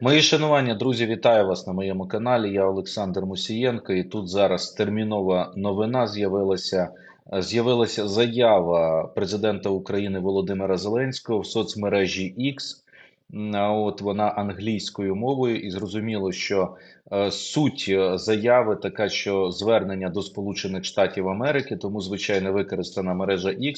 Мої шанування, друзі, вітаю вас на моєму каналі. Я Олександр Мусієнко, і тут зараз термінова новина з'явилася. З'явилася заява президента України Володимира Зеленського в соцмережі X. От вона англійською мовою, і зрозуміло, що е, суть е, заяви така, що звернення до Сполучених Штатів Америки, тому звичайно використана мережа X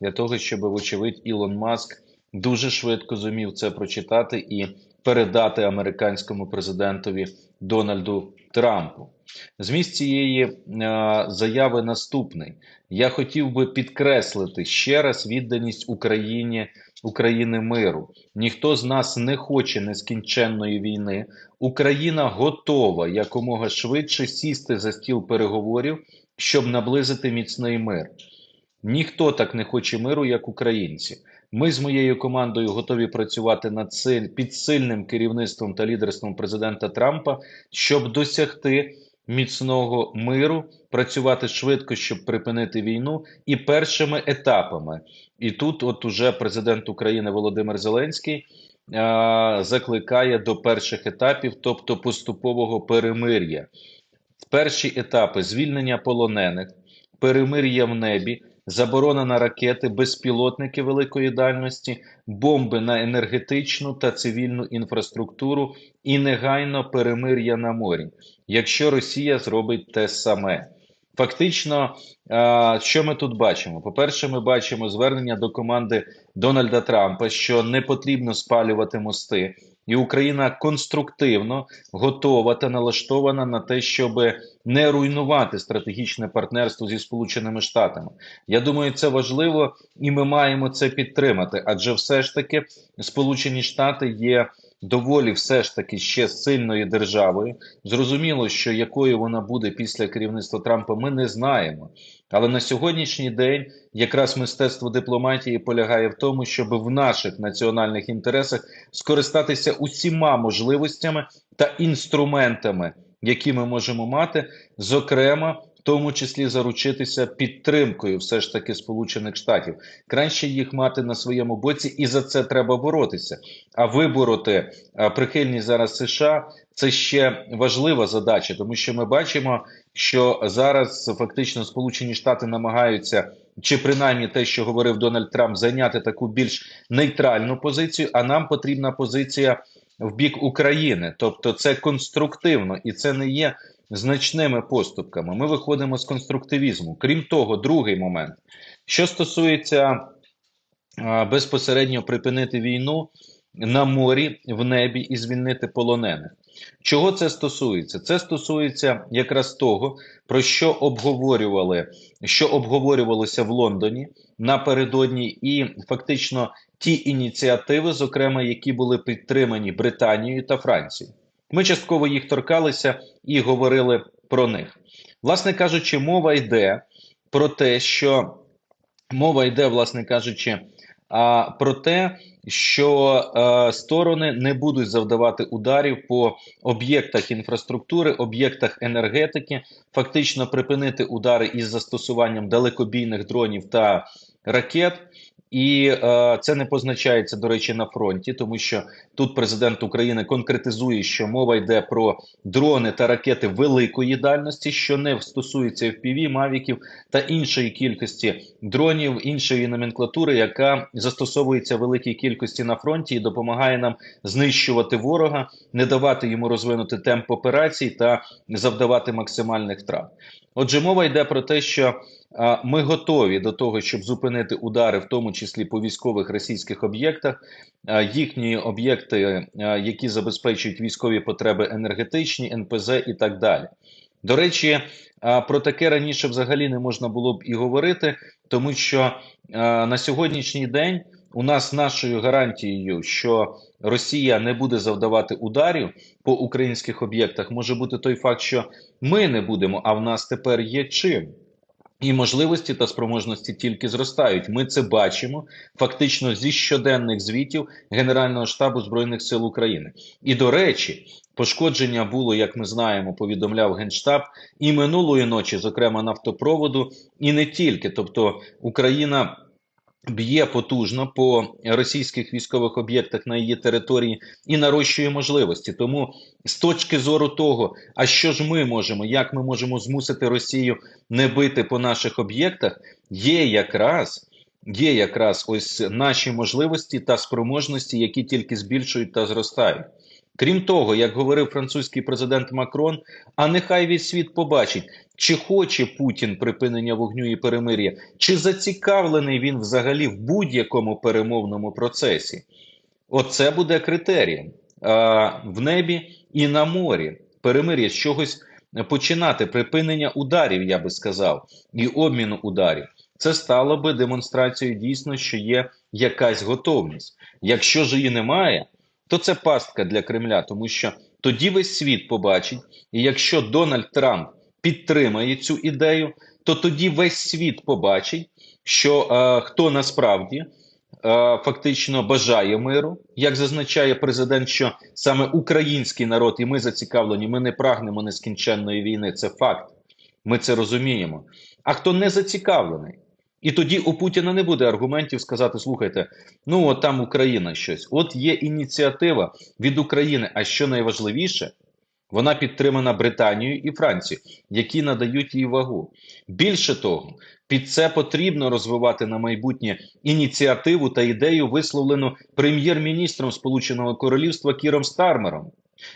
для того, щоб, вочевидь, Ілон Маск дуже швидко зумів це прочитати і передати американському президентові Дональду Трампу. Зміст цієї е, заяви наступний. Я хотів би підкреслити ще раз відданість Україні України миру. Ніхто з нас не хоче нескінченної війни. Україна готова якомога швидше сісти за стіл переговорів, щоб наблизити міцний мир. Ніхто так не хоче миру, як українці. Ми з моєю командою готові працювати над силь, під сильним керівництвом та лідерством президента Трампа, щоб досягти міцного миру, працювати швидко, щоб припинити війну, і першими етапами. І тут, от уже президент України Володимир Зеленський закликає до перших етапів, тобто поступового перемир'я. Перші етапи звільнення полонених, перемир'я в небі, заборона на ракети, безпілотники великої дальності, бомби на енергетичну та цивільну інфраструктуру і негайно перемир'я на морі, якщо Росія зробить те саме. Фактично, що ми тут бачимо? По-перше, ми бачимо звернення до команди Дональда Трампа, що не потрібно спалювати мости, і Україна конструктивно готова та налаштована на те, щоб не руйнувати стратегічне партнерство зі Сполученими Штатами. Я думаю, це важливо, і ми маємо це підтримати, адже все ж таки Сполучені Штати є доволі все ж таки ще сильною державою. Зрозуміло, що якою вона буде після керівництва Трампа, ми не знаємо. Але на сьогоднішній день якраз мистецтво дипломатії полягає в тому, щоб в наших національних інтересах скористатися усіма можливостями та інструментами, які ми можемо мати, зокрема. Тому числі заручитися підтримкою все ж таки Сполучених Штатів краще їх мати на своєму боці, і за це треба боротися. А вибороти прихильність зараз США це ще важлива задача, тому що ми бачимо, що зараз фактично Сполучені Штати намагаються, чи принаймні те, що говорив Дональд Трамп, зайняти таку більш нейтральну позицію. А нам потрібна позиція в бік України, тобто це конструктивно і це не є значними поступками. Ми виходимо з конструктивізму. Крім того, другий момент, що стосується безпосередньо припинити війну на морі, в небі і звільнити полонених. Чого це стосується? Це стосується якраз того, про що обговорювали, що обговорювалося в Лондоні напередодні, і фактично ті ініціативи, зокрема, які були підтримані Британією та Францією. Ми частково їх торкалися і говорили про них. Власне кажучи, мова йде про те, що мова йде, власне кажучи, а, про те, що сторони не будуть завдавати ударів по об'єктах інфраструктури, об'єктах енергетики, фактично припинити удари із застосуванням далекобійних дронів та ракет. І е, це не позначається, до речі, на фронті, тому що тут президент України конкретизує, що мова йде про дрони та ракети великої дальності, що не стосується FPV, мавіків та іншої кількості дронів, іншої номенклатури, яка застосовується великій кількості на фронті і допомагає нам знищувати ворога, не давати йому розвинути темп операцій та завдавати максимальних втрат. Отже, мова йде про те, що а, ми готові до того, щоб зупинити удари, в тому числі по військових російських об'єктах, а, їхні об'єкти, а, які забезпечують військові потреби енергетичні, НПЗ і так далі. До речі, про таке раніше взагалі не можна було б і говорити, тому що на сьогоднішній день у нас нашою гарантією, що Росія не буде завдавати ударів по українських об'єктах, може бути той факт, що ми не будемо, а в нас тепер є чим. І можливості та спроможності тільки зростають. Ми це бачимо фактично зі щоденних звітів Генерального штабу збройних сил України. І до речі, пошкодження було, як ми знаємо, повідомляв генштаб і минулої ночі, зокрема нафтопроводу, і не тільки. Тобто Україна б'є потужно по російських військових об'єктах на її території і нарощує можливості. Тому з точки зору того, а що ж ми можемо, як ми можемо змусити Росію не бити по наших об'єктах, є якраз. Є якраз ось наші можливості та спроможності, які тільки збільшують та зростають. Крім того, як говорив французький президент Макрон, а нехай весь світ побачить, чи хоче Путін припинення вогню і перемир'я, чи зацікавлений він взагалі в будь-якому перемовному процесі. Оце буде критерієм а, в небі і на морі. Перемир'я з чогось починати, припинення ударів, я би сказав, і обміну ударів. Це стало би демонстрацією дійсно, що є якась готовність. Якщо ж її немає, то це пастка для Кремля, тому що тоді весь світ побачить, і якщо Дональд Трамп підтримає цю ідею, то тоді весь світ побачить, що е, хто насправді е, фактично бажає миру, як зазначає президент, що саме український народ, і ми зацікавлені, ми не прагнемо нескінченної війни. Це факт. Ми це розуміємо. А хто не зацікавлений? І тоді у Путіна не буде аргументів сказати: слухайте, ну от там Україна щось. От є ініціатива від України. А що найважливіше, вона підтримана Британією і Францією, які надають їй вагу. Більше того, під це потрібно розвивати на майбутнє ініціативу та ідею, висловлену прем'єр-міністром Сполученого Королівства Кіром Стармером,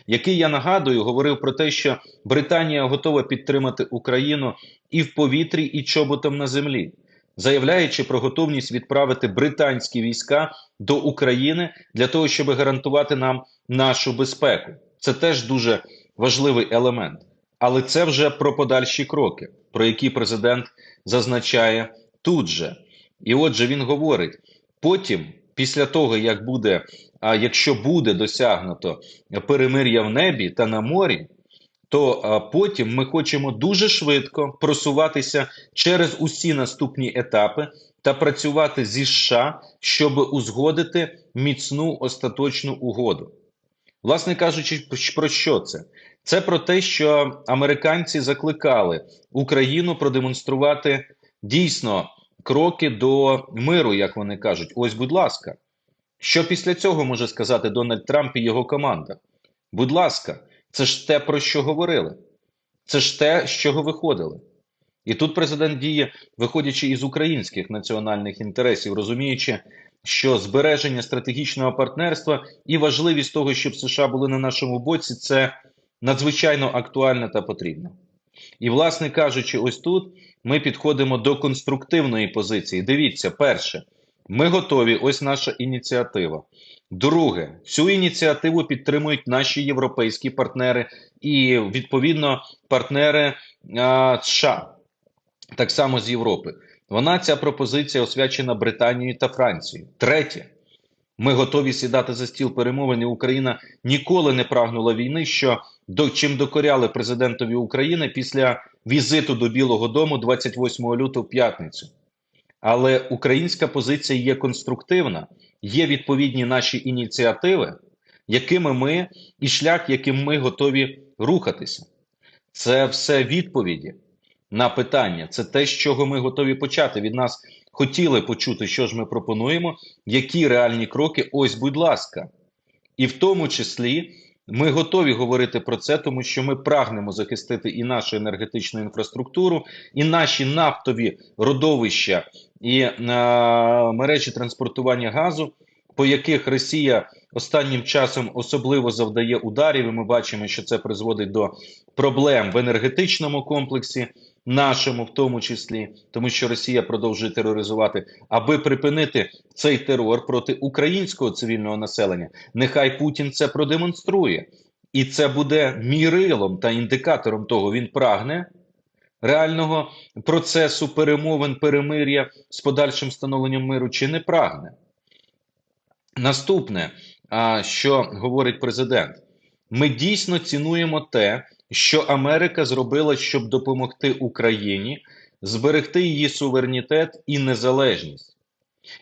який я нагадую, говорив про те, що Британія готова підтримати Україну і в повітрі, і чоботом на землі заявляючи про готовність відправити британські війська до України для того, щоб гарантувати нам нашу безпеку. Це теж дуже важливий елемент. Але це вже про подальші кроки, про які президент зазначає тут же. І отже, він говорить: потім, після того, як буде, а якщо буде досягнуто перемир'я в небі та на морі, то потім ми хочемо дуже швидко просуватися через усі наступні етапи та працювати зі США, щоб узгодити міцну остаточну угоду. Власне кажучи, про що це? Це про те, що американці закликали Україну продемонструвати дійсно кроки до миру, як вони кажуть. Ось, будь ласка, що після цього може сказати Дональд Трамп і його команда? Будь ласка. Це ж те, про що говорили. Це ж те, з чого виходили. І тут президент діє, виходячи із українських національних інтересів, розуміючи, що збереження стратегічного партнерства і важливість того, щоб США були на нашому боці, це надзвичайно актуально та потрібно. І, власне кажучи, ось тут ми підходимо до конструктивної позиції. Дивіться, перше, ми готові. Ось наша ініціатива. Друге, цю ініціативу підтримують наші європейські партнери і відповідно партнери а, США, так само з Європи. Вона ця пропозиція освячена Британією та Францією. Третє, ми готові сідати за стіл перемовин. і Україна ніколи не прагнула війни, що до чим докоряли президентові України після візиту до Білого Дому 28 лютого в п'ятницю. Але українська позиція є конструктивна, є відповідні наші ініціативи, якими ми і шлях, яким ми готові рухатися. Це все відповіді на питання. Це те, з чого ми готові почати. Від нас хотіли почути, що ж ми пропонуємо, які реальні кроки. Ось, будь ласка, і в тому числі. Ми готові говорити про це, тому що ми прагнемо захистити і нашу енергетичну інфраструктуру, і наші нафтові родовища і е, мережі транспортування газу, по яких Росія останнім часом особливо завдає ударів. і Ми бачимо, що це призводить до проблем в енергетичному комплексі, нашому, в тому числі, тому що Росія продовжує тероризувати, аби припинити цей терор проти українського цивільного населення. Нехай Путін це продемонструє, і це буде мірилом та індикатором того, він прагне реального процесу перемовин, перемир'я з подальшим встановленням миру чи не прагне. Наступне, що говорить президент, ми дійсно цінуємо те, що Америка зробила, щоб допомогти Україні зберегти її суверенітет і незалежність.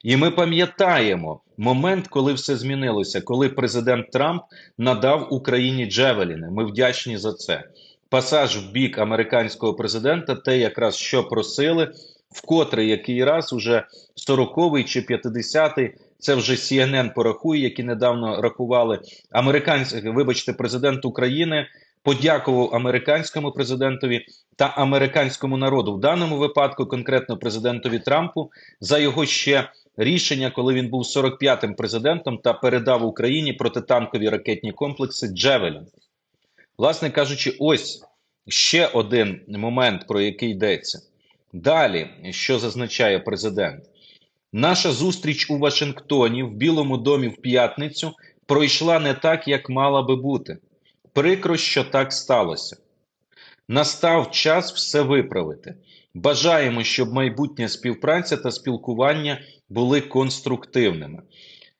І ми пам'ятаємо момент, коли все змінилося, коли президент Трамп надав Україні Джевеліни. Ми вдячні за це пасаж в бік американського президента, те, якраз що просили Вкотре який раз уже 40-й чи 50-й, це вже CNN порахує, які недавно рахували американський, вибачте, президент України подякував американському президентові та американському народу в даному випадку, конкретно президентові Трампу, за його ще рішення, коли він був 45-м президентом та передав Україні протитанкові ракетні комплекси Джевелін. Власне кажучи, ось ще один момент, про який йдеться. Далі, що зазначає президент, наша зустріч у Вашингтоні в Білому домі в п'ятницю пройшла не так, як мала би бути. Прикро, що так сталося. Настав час все виправити. Бажаємо, щоб майбутня співпраця та спілкування були конструктивними.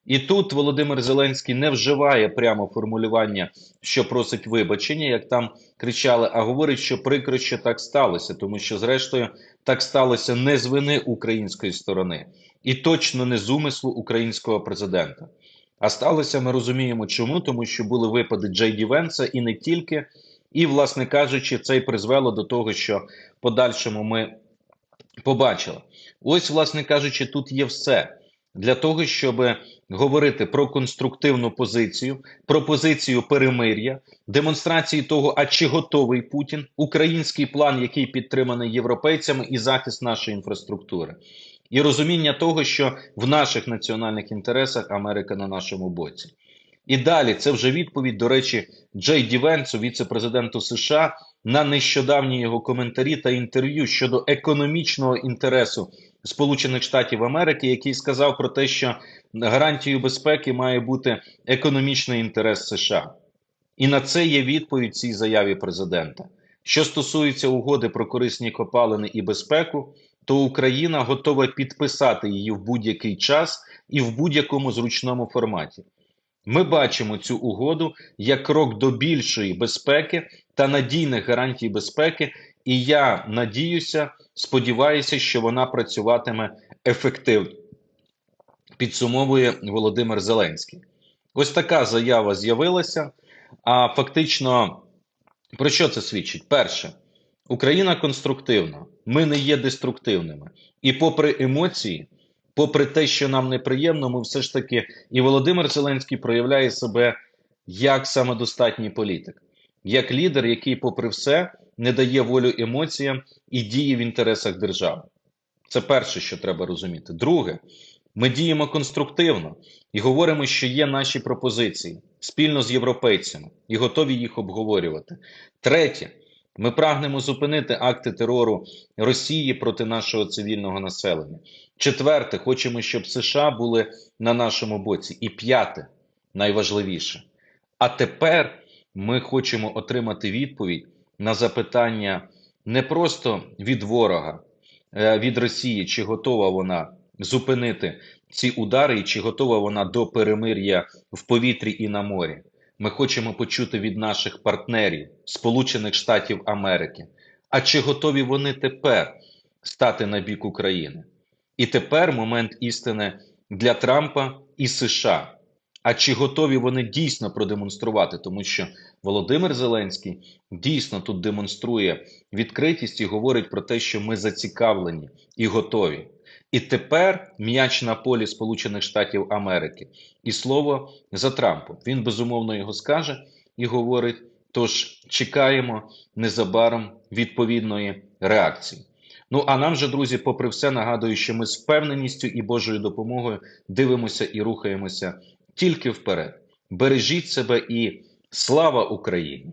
І тут Володимир Зеленський не вживає прямо формулювання, що просить вибачення, як там кричали, а говорить, що прикро, що так сталося, тому що, зрештою, так сталося не з вини української сторони, і точно не з умислу українського президента. А сталося, ми розуміємо, чому, тому що були випади Джей Ді Венса і не тільки. І, власне кажучи, це й призвело до того, що в подальшому ми побачили. Ось, власне кажучи, тут є все для того, щоб говорити про конструктивну позицію, про позицію перемир'я, демонстрації того, а чи готовий Путін, український план, який підтриманий європейцями, і захист нашої інфраструктури. І розуміння того, що в наших національних інтересах Америка на нашому боці. І далі це вже відповідь, до речі, Джей Ді Венсу, віце-президенту США, на нещодавні його коментарі та інтерв'ю щодо економічного інтересу Сполучених Штатів Америки, який сказав про те, що гарантією безпеки має бути економічний інтерес США. І на це є відповідь цій заяві президента. Що стосується угоди про корисні копалини і безпеку, то Україна готова підписати її в будь-який час і в будь-якому зручному форматі. Ми бачимо цю угоду як крок до більшої безпеки та надійних гарантій безпеки, і я надіюся, сподіваюся, що вона працюватиме ефективно. Підсумовує Володимир Зеленський. Ось така заява з'явилася. А фактично, про що це свідчить? Перше, Україна конструктивна, ми не є деструктивними. І попри емоції, попри те, що нам неприємно, ми все ж таки, і Володимир Зеленський проявляє себе як самодостатній політик, як лідер, який, попри все, не дає волю емоціям і діє в інтересах держави. Це перше, що треба розуміти. Друге, ми діємо конструктивно і говоримо, що є наші пропозиції спільно з європейцями і готові їх обговорювати. Третє, ми прагнемо зупинити акти терору Росії проти нашого цивільного населення. Четверте, хочемо, щоб США були на нашому боці. І п'яте, найважливіше. А тепер ми хочемо отримати відповідь на запитання не просто від ворога, е, від Росії, чи готова вона зупинити ці удари, і чи готова вона до перемир'я в повітрі і на морі. Ми хочемо почути від наших партнерів, Сполучених Штатів Америки. А чи готові вони тепер стати на бік України? І тепер момент істини для Трампа і США. А чи готові вони дійсно продемонструвати? Тому що Володимир Зеленський дійсно тут демонструє відкритість і говорить про те, що ми зацікавлені і готові. І тепер м'яч на полі Сполучених Штатів Америки. І слово за Трампом. Він безумовно його скаже і говорить. Тож чекаємо незабаром відповідної реакції. Ну а нам же, друзі, попри все, нагадую, що ми з впевненістю і Божою допомогою дивимося і рухаємося тільки вперед. Бережіть себе і слава Україні!